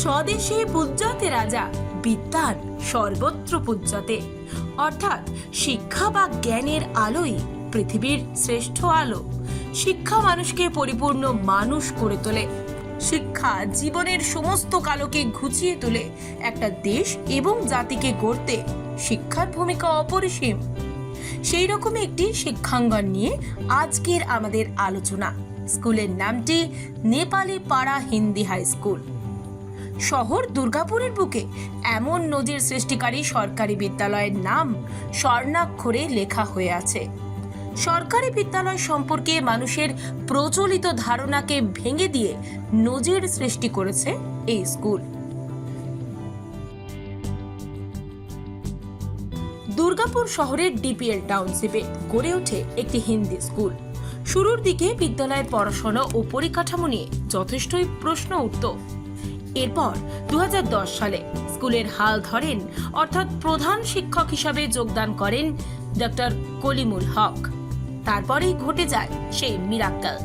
স্বদেশে পূজ্যতে রাজা বিদ্যান সর্বত্র পূজ্যতে অর্থাৎ শিক্ষা বা জ্ঞানের আলোই পৃথিবীর শ্রেষ্ঠ আলো। শিক্ষা মানুষকে পরিপূর্ণ মানুষ করে তোলে। শিক্ষা জীবনের সমস্ত কালোকে ঘুচিয়ে তোলে। একটা দেশ এবং জাতিকে গড়তে শিক্ষার ভূমিকা অপরিসীম। সেই রকম একটি শিক্ষাঙ্গন নিয়ে আজকের আমাদের আলোচনা। স্কুলের নামটি নেপালি পাড়া হিন্দি হাই স্কুল। শহর দুর্গাপুরের বুকে। এমন নজির সৃষ্টিকারী সরকারি বিদ্যালয়ের নাম স্বর্ণাক্ষরে লেখা হয়ে আছে। সরকারি বিদ্যালয় সম্পর্কে মানুষের প্রচলিত ধারণাকে ভেঙে দিয়ে নজির সৃষ্টি করেছে এই স্কুল। দুর্গাপুর শহরের ডিপিএল টাউনশিপে গড়ে ওঠে একটি হিন্দি স্কুল। শুরুর দিকে বিদ্যালয়ের পড়াশোনা ও পরিকাঠামো নিয়ে যথেষ্টই প্রশ্ন উঠত। এরপর দু হাজার দশ সালে স্কুলের হাল ধরেন, অর্থাৎ প্রধান শিক্ষক হিসাবে যোগদান করেন ডক্টর কলিমুল হক। তারপরেই ঘটে যায় সেই মিরাক্কাল।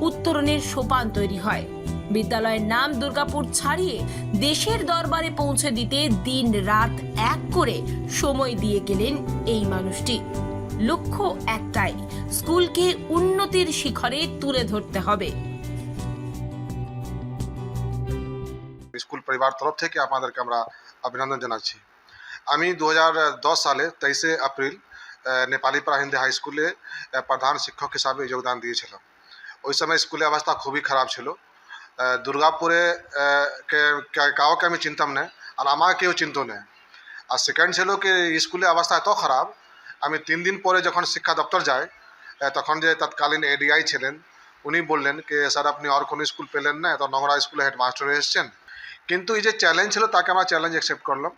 উত্তরণের সোপান তৈরি হয়। বিদ্যালয়ের নাম দুর্গাপুর ছাড়িয়ে দেশের দরবারে পৌঁছে দিতে দিন রাত এক করে সময় দিয়ে গেলেন এই মানুষটি। লক্ষ্য একটাই, স্কুলকে উন্নতির শিখরে তুলে ধরতে হবে। স্কুল পরিবার তরফ থেকে আপনাদেরকে আমরা অভিনন্দন জানাচ্ছি। আমি দু হাজার দশ সালে তেইশে এপ্রিল আহ, নেপালি পাড়া হিন্দি হাই স্কুলে প্রধান শিক্ষক হিসাবে যোগদান দিয়েছিলাম। ওই সময় স্কুলের অবস্থা খুবই খারাপ ছিল। দুর্গাপুরে কে- কে- কাউকে আমি চিনতাম না আর আমাকে কেউ চিনত না। আর সেকেন্ড ছিল কি স্কুলের অবস্থা এত খারাপ আমি তিন দিন পরে যখন শিক্ষা দপ্তর যাই তখন যে তৎকালীন এডিআই ছিলেন উনি বললেন যে স্যার আপনি আর কোনো স্কুল পেলেন না এত নোংরা স্কুলে হেডমাস্টার এসেছেন। কিন্তু এই যে চ্যালেঞ্জ ছিল, তাকে আমরা চ্যালেঞ্জ অ্যাকসেপ্ট করলাম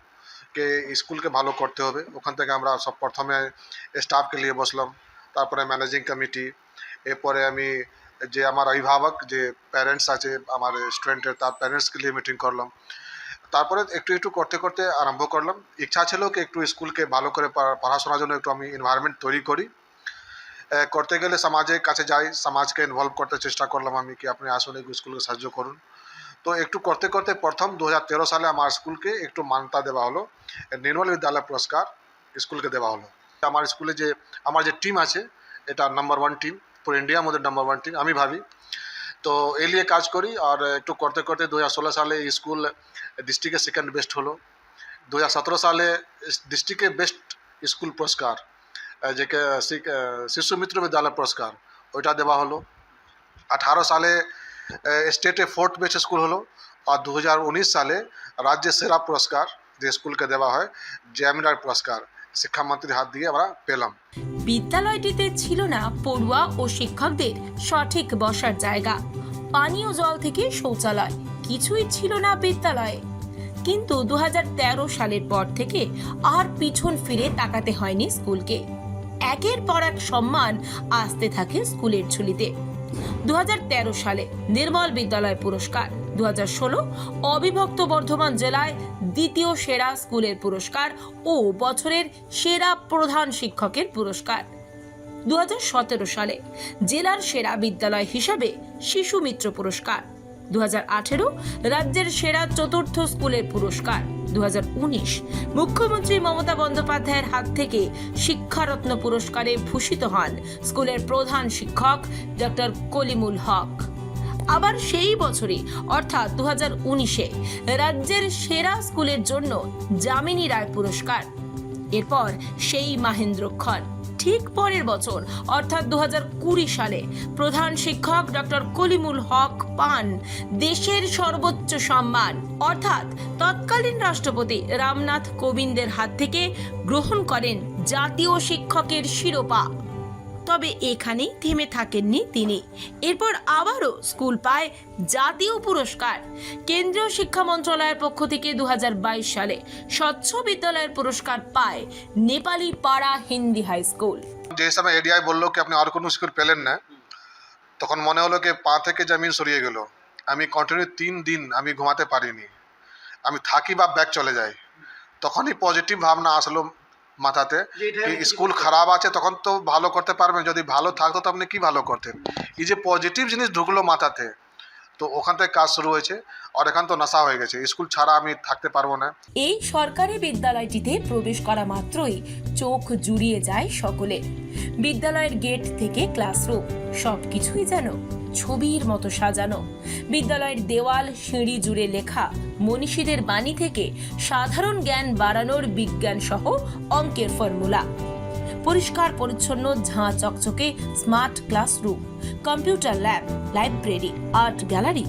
যে স্কুলকে ভালো করতে হবে। ওখান থেকে আমরা সব প্রথমে স্টাফকে নিয়ে বসলাম, তারপরে ম্যানেজিং কমিটি এরপরে আমি যে আমার অভিভাবক, যে প্যারেন্টস আছে, আমার স্টুডেন্টের তার প্যারেন্টসকে নিয়ে মিটিং করলাম। তারপরে একটু একটু করতে করতে আরম্ভ করলাম। ইচ্ছা ছিল কি একটু স্কুলকে ভালো করে পড়াশোনার জন্য একটু আমি এনভায়রনমেন্ট তৈরি করি। করতে গেলে সমাজের কাছে যাই, সমাজকে ইনভলভ করতে চেষ্টা করলাম আমি, কি আপনি আসুন, এই স্কুলকে সাহায্য করুন। তো একটু করতে করতে প্রথম দু হাজার তেরো সালে আমার স্কুলকে একটু মান্যতা দেওয়া হলো। নির্মল বিদ্যালয় পুরস্কার স্কুলকে দেওয়া হলো। আমার স্কুলে যে, আমার যে টিম আছে, এটা নাম্বার ওয়ান টিম পুরো ইন্ডিয়ার মধ্যে নাম্বার ওয়ান টিম আমি ভাবি। তো এই নিয়ে কাজ করি আর একটু করতে করতে দু হাজার ষোলো সালে স্কুল ডিস্ট্রিক্টের সেকেন্ড বেস্ট হলো। দু হাজার সতেরো সালে ডিস্ট্রিক্টের বেস্ট স্কুল পুরস্কার যে শিশু মিত্র বিদ্যালয় পুরস্কার, ওইটা দেওয়া হলো। আঠারো সালে স্টেটে ফোর্থ বেস্ট স্কুল হলো। আর দু সালে রাজ্যের সেরা পুরস্কার যে স্কুলকে দেওয়া হয় জ্যামিনার পুরস্কার, শিক্ষামন্ত্রীর হাত দিয়ে আমরা পেলাম। বিদ্যালয়টিতে ছিল না পড়ুয়া ও শিক্ষকদের সঠিক বসার জায়গা। পানীয় জল থেকে শৌচালয়, কিছুই ছিল না বিদ্যালয়ে। কিন্তু দু হাজার তেরো সালের পর থেকে আর পিছন ফিরে তাকাতে হয়নি স্কুলকে। একের পর এক সম্মান আসতে থাকে স্কুলের ঝুলিতে। দু হাজার তেরো সালে নির্মল বিদ্যালয় পুরস্কার দু হাজার ষোলো অবিভক্ত বর্ধমান জেলায় দ্বিতীয় সেরা স্কুলের পুরস্কার ও বছরের সেরা প্রধান শিক্ষকের পুরস্কার। দু হাজার সতেরো সালে জেলার সেরা বিদ্যালয় হিসাবে শিশু মিত্র পুরস্কার দু হাজার আঠেরো রাজ্যের সেরা চতুর্থ স্কুলের পুরস্কার। দুহাজার উনিশ, মুখ্যমন্ত্রী মমতা বন্দ্যোপাধ্যায়ের হাত থেকে শিক্ষারত্ন পুরস্কারে ভূষিত হন স্কুলের প্রধান শিক্ষক ডক্টর কলিমুল হক। আবার সেই বছরই, অর্থাৎ দু উনিশে, রাজ্যের সেরা স্কুলের জন্য যামিনী রায় পুরস্কার। এরপর সেই মাহেন্দ্র মাহেন্দ্রক্ষণ। ঠিক পরের বছর, অর্থাৎ দু কুড়ি সালে, প্রধান শিক্ষক ডক্টর কলিমুল হক পান দেশের সর্বোচ্চ সম্মান। অর্থাৎ তৎকালীন রাষ্ট্রপতি রামনাথ কোবিন্দের হাত থেকে গ্রহণ করেন জাতীয় শিক্ষকের শিরোপা। তবে এখানেই থেমে থাকেননি তিনি। এরপর আবারও স্কুল পায় জাতীয় পুরস্কার। কেন্দ্রীয় শিক্ষা মন্ত্রণালয়ের পক্ষ থেকে দু হাজার বাইশ সালে স্বচ্ছ বিদ্যালয়ের পুরস্কার পায় নেপালি পাড়া হিন্দি হাই স্কুল। যে সময় এডিআই বলল কি, আপনি আর কোনো স্কুল পেলেন না। তখন মনে হলো কি, পা থেকে জমিন সরিয়ে গেল। আমি কন্টিনিউ তিন দিন আমি ঘুমাতে পারিনি। আমি থাকি বা ব্যাগ চলে যাই। তখনই পজিটিভ ভাবনা আসলো মাথাতে স্কুল খারাপ আছে তখন তো ভালো করতে পারবেন যদি ভালো থাকতো তো আপনি কি ভালো করতেন? এই যে পজিটিভ জিনিস ঢুকলো মাথাতে তো ওখান থেকে কাজ শুরু হয়েছে আর এখান তো নেশা হয়ে গেছে স্কুল ছাড়া আমি থাকতে পারব না। এই সরকারি বিদ্যালয়টিতে প্রবেশ করা মাত্রই চোখ জুড়িয়ে যায় সকলে। বিদ্যালয়ের গেট থেকে ক্লাসরুম সবকিছুই যেন ছবির মতো সাজানো। বিদ্যালয়ের দেওয়াল, সিঁড়ি জুড়ে লেখা, মনীষীদের বাণী থেকে সাধারণ জ্ঞান বাড়ানোর বিজ্ঞান সহ অঙ্কের ফর্মুলা। পরিষ্কার, পরিচ্ছন্ন, ঝাঁ চকচকে, smart classroom, computer lab, library, art gallery,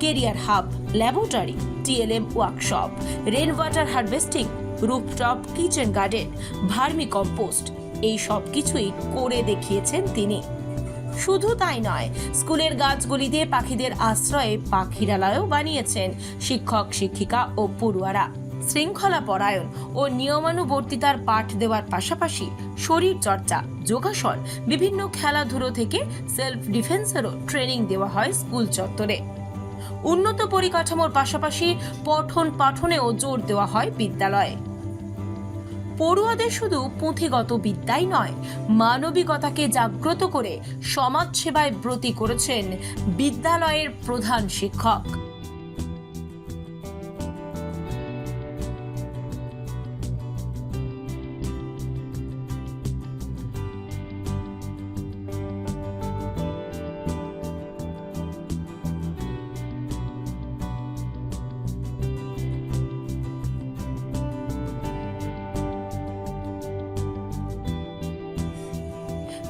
career hub, laboratory, TLM workshop rain water harvesting, rooftop, kitchen garden, vermicompost, এই সব কিছুই করে দেখিয়েছেন তিনি। শুধু তাই নয়, স্কুলের গাছগুলিতে পাখিদের আশ্রয়ে পাখিরালয়ও বানিয়েছেন শিক্ষক, শিক্ষিকা ও পড়ুয়ারা। শৃঙ্খলা পরায়ণ ও নিয়মানুবর্তিতার পাঠ দেওয়ার পাশাপাশি শরীর চর্চা যোগাসন, বিভিন্ন খেলাধুলো থেকে সেলফ ডিফেন্সেরও ট্রেনিং দেওয়া হয় স্কুল চত্বরে। উন্নত পরিকাঠামোর পাশাপাশি পঠন পাঠনেও জোর দেওয়া হয় বিদ্যালয়ে। পড়ুয়াদের শুধু পুঁথিগত বিদ্যাই নয়, মানবিকতাকে জাগ্রত করে সমাজ সেবায় ব্রতী করেছেন বিদ্যালয়ের প্রধান শিক্ষক।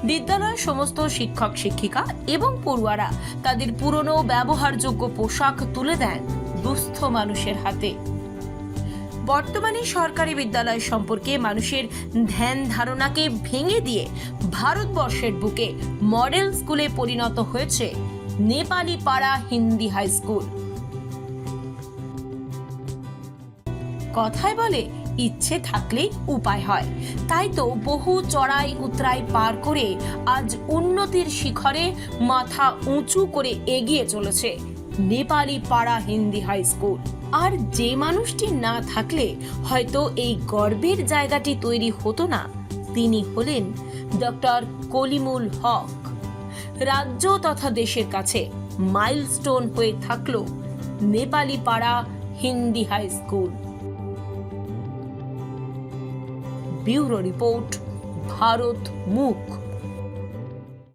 বিদ্যালয়ের সমস্ত শিক্ষক, শিক্ষিকা এবং পড়ুয়ারা তাদের পুরনো ব্যবহারযোগ্য পোশাক তুলে দেন দুস্থ মানুষের হাতে। বর্তমানে সরকারি বিদ্যালয় সম্পর্কে মানুষের ধ্যান ধারণাকে ভেঙে দিয়ে ভারতবর্ষের বুকে মডেল স্কুলে পরিণত হয়েছে নেপালি পাড়া হিন্দি হাই স্কুল। কথায় বলে ইচ্ছে থাকলেই উপায় হয়। তাই তো বহু চড়াই উতরাই পার করে আজ উন্নতির শিখরে মাথা উঁচু করে এগিয়ে চলেছে নেপালি পাড়া হিন্দি হাই স্কুল। আর যে মানুষটি না থাকলে হয়তো এই গর্বের জায়গাটি তৈরি হতো না, তিনি হলেন ডক্টর কলিমুল হক। রাজ্য তথা দেশের কাছে মাইলস্টোন হয়ে থাকল নেপালি পাড়া Hindi high school. Bureau report Bharat Mukh.